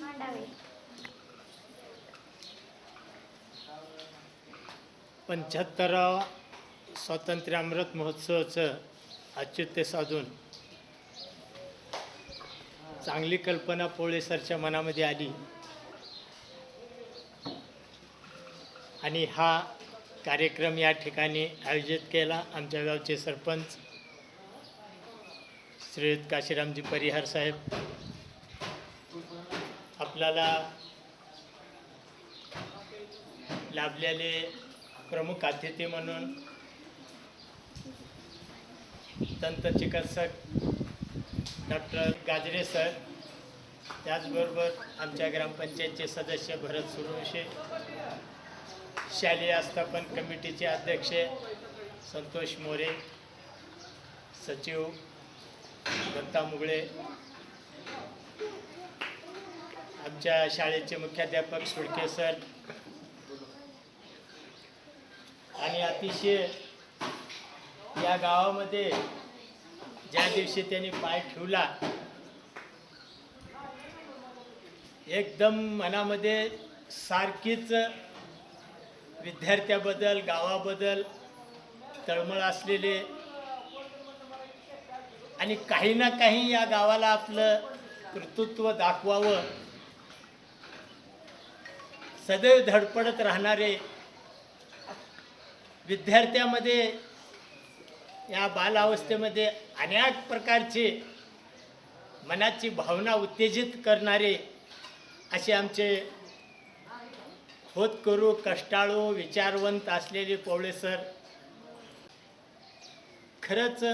मांडावे पंच्याहत्तरावा स्वातंत्र्य अमृत महोत्सवाचं औचित्य साधून चांगली कल्पना पोळे सरच्या मनामध्ये आली. आणि हा कार्यक्रम या ठिकाणी आयोजित केला आमच्या गावचे सरपंच श्रीयुत काशीरामजी परिहार साहेब. आपल्याला लाभलेले प्रमुख अतिथी म्हणून दंत चिकित्सक डॉक्टर गाजरे सर त्याचबरोबर आमच्या ग्रामपंचायतचे सदस्य भरत सुरवशे शालेय आस्थापन कमिटीचे अध्यक्ष संतोष मोरे सचिव दत्ता मुगळे आमच्या शाळेचे मुख्याध्यापक सुडके सर. आणि अतिशय या गावामध्ये ज्या दिवशी त्यांनी पाय ठेवला एकदम मनामध्ये सारखीच विद्यार्थ्याबद्दल गावाबद्दल तळमळ असलेले आणि काही ना काही या गावाला आपलं कर्तृत्व दाखवावं. सदैव धडपडत राहणारे विद्यार्थ्यामध्ये या बालावस्थेमध्ये अनेक प्रकारचे मनाची भावना उत्तेजित करणारे असे आमचे होतकरू कष्टाळू विचारवंत असलेले पोवळे सर खरंच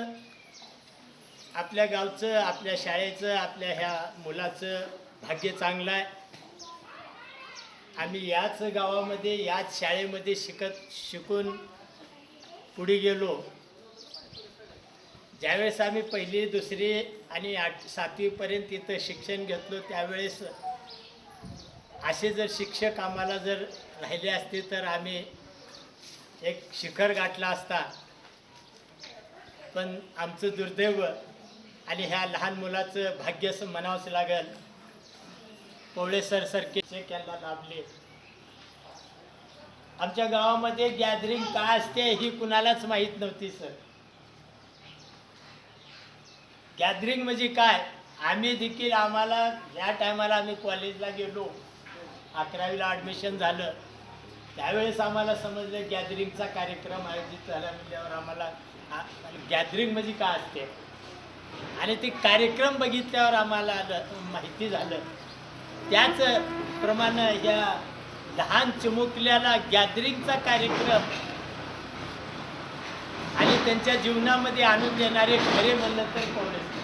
आपल्या गावचं आपल्या शाळेचं आपल्या ह्या मुलाचं भाग्य चांगलं आहे. आम्ही याच गावामध्ये याच शाळेमध्ये शिकत शिकून पुढे गेलो. ज्यावेळेस आम्ही पहिली दुसरी आणि आठ सातवीपर्यंत इथं शिक्षण घेतलो त्यावेळेस असे जर शिक्षक आम्हाला जर राहिले असते तर आम्ही एक शिखर गाठला असता. पण आमचं दुर्दैव आणि ह्या लहान मुलाचं भाग्यस म्हणावंच लागेल. कोवळे सर सारखे यांना लाभले. आमच्या गावामध्ये गॅदरिंग काय असते ही कुणालाच माहीत नव्हती सर गॅदरिंग म्हणजे काय? आम्ही देखील आम्हाला या टायमाला आम्ही कॉलेजला गेलो. अकरावीला ॲडमिशन झालं. त्यावेळेस आम्हाला समजलं गॅदरिंगचा कार्यक्रम आयोजित झाला म्हणल्यावर आम्हाला गॅदरिंग म्हणजे काय असते? आणि ते कार्यक्रम बघितल्यावर आम्हाला आलं- माहिती झालं. त्याच प्रमाणे या लहान चिमुकल्याला गॅदरिंगचा कार्यक्रम आणि त्यांच्या जीवनामध्ये आणून देणारे खरे म्हणलं तर काँग्रेस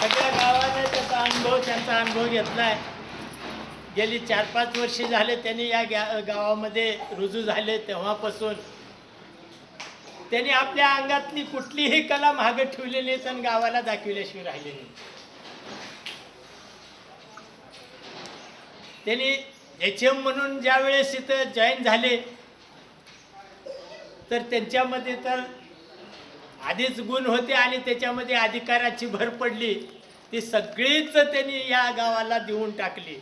सगळ्या गावाने त्याचा अनुभव त्यांचा अनुभव घेतलाय. गेली चार पाच वर्षे झाले त्यांनी या गावामध्ये रुजू झाले तेव्हापासून. त्यांनी आपल्या अंगातली कुठलीही कला मागे ठेवलेली नाही आणि गावाला दाखविल्याशिवाय राहिलेली नाही. त्यांनी एच एम म्हणून ज्या वेळेस इथं जॉईन झाले तर त्यांच्यामध्ये तर आधीच गुण होते आणि त्याच्यामध्ये अधिकाराची भर पडली. ती सगळीच त्यांनी या गावाला देऊन टाकली.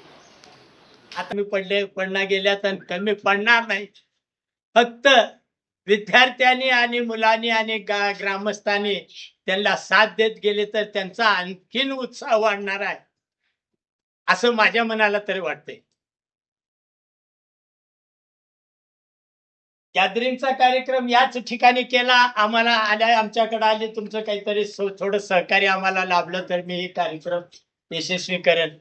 आता मी पडले पडणार गेल्यात आणि कमी पडणार नाही. फक्त विद्यार्थ्यांनी आणि मुलांनी आणि ग्रामस्थांनी त्यांना साथ देत गेले तर त्यांचा आणखीन उत्साह वाढणार आहे. असं माझ्या मनाला तरी वाटतंय. गॅदरिंगचा कार्यक्रम याच ठिकाणी केला. आम्हाला आल्या आमच्याकडे आले. तुमचं काहीतरी थोडं सहकार्य आम्हाला लाभलं तर मी हे कार्यक्रम यशस्वी करेन.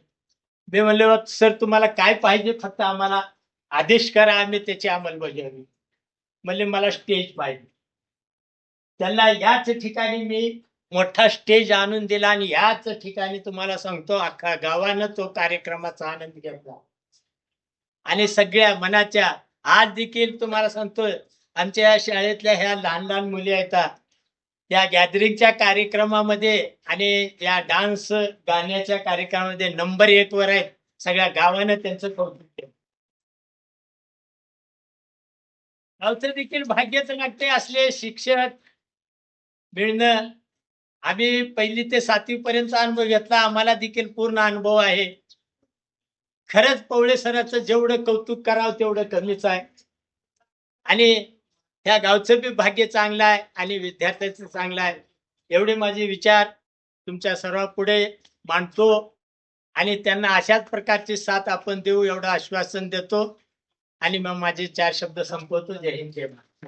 मी म्हणलो सर तुम्हाला काय पाहिजे? फक्त आम्हाला आदेश करा. आम्ही त्याची अंमलबजावणी म्हणजे मला स्टेज पाहिजे. त्यांना याच ठिकाणी मी मोठा स्टेज आणून दिला आणि याच ठिकाणी तुम्हाला सांगतो अख्खा गावानं तो कार्यक्रमाचा आनंद घेतला. आणि सगळ्या मनाच्या आज देखील तुम्हाला सांगतोय आमच्या या शाळेतल्या ह्या लहान लहान मुली आहेत. या गॅदरिंगच्या कार्यक्रमामध्ये आणि या डान्स गाण्याच्या कार्यक्रमामध्ये नंबर एक वर आहेत. सगळ्या गावानं त्यांचं कौतुक केलं. गावचं देखील भाग्याचं नाट्य असले शिक्षक मिळणं. आम्ही पहिली ते सातवी पर्यंतचा अनुभव घेतला. आम्हाला देखील पूर्ण अनुभव आहे. खरंच पवळे सराचं जेवढं कौतुक करावं तेवढं कमीच आहे. आणि ह्या गावचं बी भाग्य चांगलं आहे आणि विद्यार्थ्याचं चांगलं आहे. एवढे माझे विचार तुमच्या सर्वापुढे मांडतो. आणि त्यांना अशाच प्रकारची साथ आपण देऊ एवढं आश्वासन देतो. आणि मग माझे चार शब्द संपवतो. जय हिंद जय भारत.